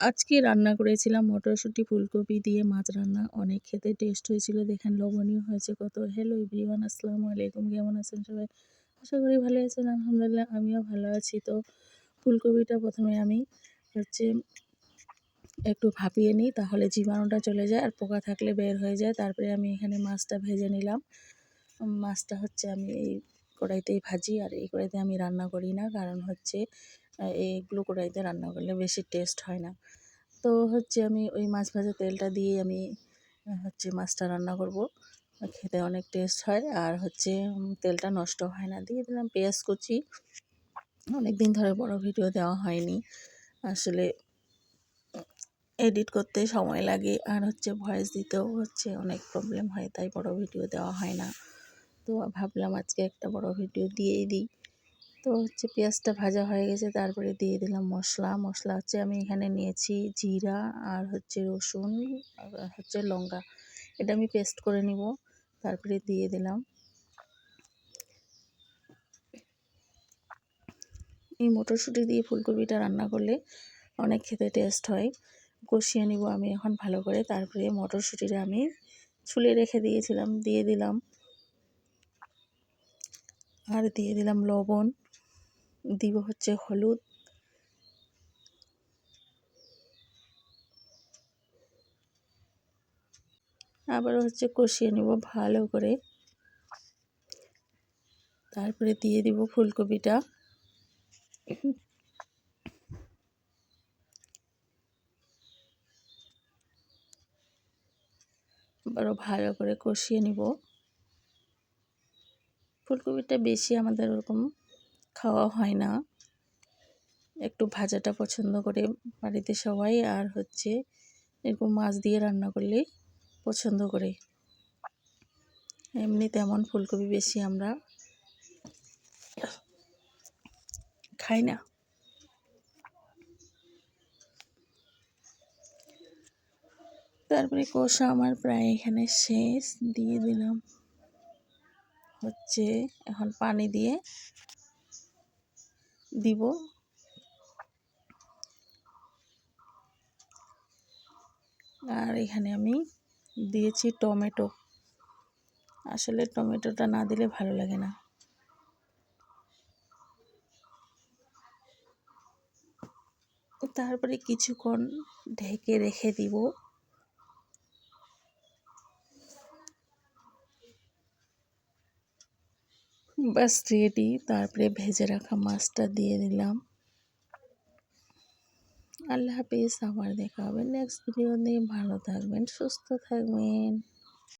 আজকে রান্না করেছিলাম মটরশুঁটি, ফুলকপি দিয়ে মাছ রান্না। অনেক খেতে টেস্ট হয়েছিল, দেখেন লবণীয় হয়েছে কত। হ্যালো এভরিওয়ান আসসালামু আলাইকুম, কেমন আছেন সবাই? আশা করি ভালো আছেন, আলহামদুলিল্লাহ আমিও ভালো আছি। তো ফুলকপিটা প্রথমে আমি হচ্ছে একটু ভাপিয়ে নিই, তাহলে জীবাণুটা চলে যায় আর পোকা থাকলে বের হয়ে যায়। তারপরে আমি এখানে মাছটা ভেজে নিলাম। মাছটা হচ্ছে আমি এই কড়াইতেই ভাজি আর এই কড়াইতে আমি রান্না করি না। কারণ হচ্ছে এইগুলো কড়াইতে রান্না করলে বেশি টেস্ট হয় না। তো হচ্ছে আমি ওই মাছ ভাজা তেলটা দিয়ে আমি হচ্ছে মাছটা রান্না করব। খেতে অনেক টেস্ট হয় আর হচ্ছে তেলটা নষ্ট হয় না। দিয়ে দিলাম পেঁয়াজ কুচি। অনেক দিন ধরে বড় ভিডিও দেওয়া হয়নি। আসলে এডিট করতে সময় লাগে আর হচ্ছে ভয়েস দিতেও হচ্ছে অনেক প্রবলেম হয়, তাই বড় ভিডিও দেওয়া হয় না। তো ভাবলাম আজকে একটা বড় ভিডিও দিয়েই দিই। তো হচ্ছে পেঁয়াজটা ভাজা হয়ে গেছে, তারপরে দিয়ে দিলাম মশলা। মশলা হচ্ছে আমি এখানে নিয়েছি জিরা আর হচ্ছে রসুন আর হচ্ছে লঙ্কা। এটা আমি পেস্ট করে নিব, তারপরে দিয়ে দিলাম। এই মটরশুঁটি দিয়ে ফুলকপিটা রান্না করলে অনেক খেতে টেস্ট হয়। কষিয়ে নিব আমি এখন ভালো করে, তারপরে মটরশুঁটিটা আমি ছুলে রেখে দিয়েছিলাম, দিয়ে দিলাম। আর দিয়ে দিলাম লবণ। দিব হচ্ছে হলুদ। আবার হচ্ছে কষিয়ে নেব ভালো করে। তারপরে দিয়ে দিব ফুলকপিটা। আবারও ভালো করে কষিয়ে নিব। ফুলকপিটা বেশি আমাদের ওরকম খাওয়া হয় না। একটু ভাজাটা পছন্দ করে বাড়িতে সবাই আর হচ্ছে এরকম মাছ দিয়ে রান্না করলে পছন্দ করে। এমনি তেমন ফুলকপি বেশি আমরা খাই না। তারপরে কষা আমার প্রায় এখানে শেষ, দিয়ে দিলাম। হচ্ছে এখন পানি দিয়ে দিব। আর এখানে আমি দিয়েছি টমেটো। আসলে টমেটোটা না দিলে ভালো লাগে না। তারপরে কিছুক্ষণ ঢেকে রেখে দিব। বাস রেডি তারপরে ভেজে রাখা মাছটা দিয়ে দিলাম। আল্লাহ হাফিজ, আবার দেখা হবে নেক্সট ভিডিও নিয়ে। ভালো থাকবেন, সুস্থ থাকবেন।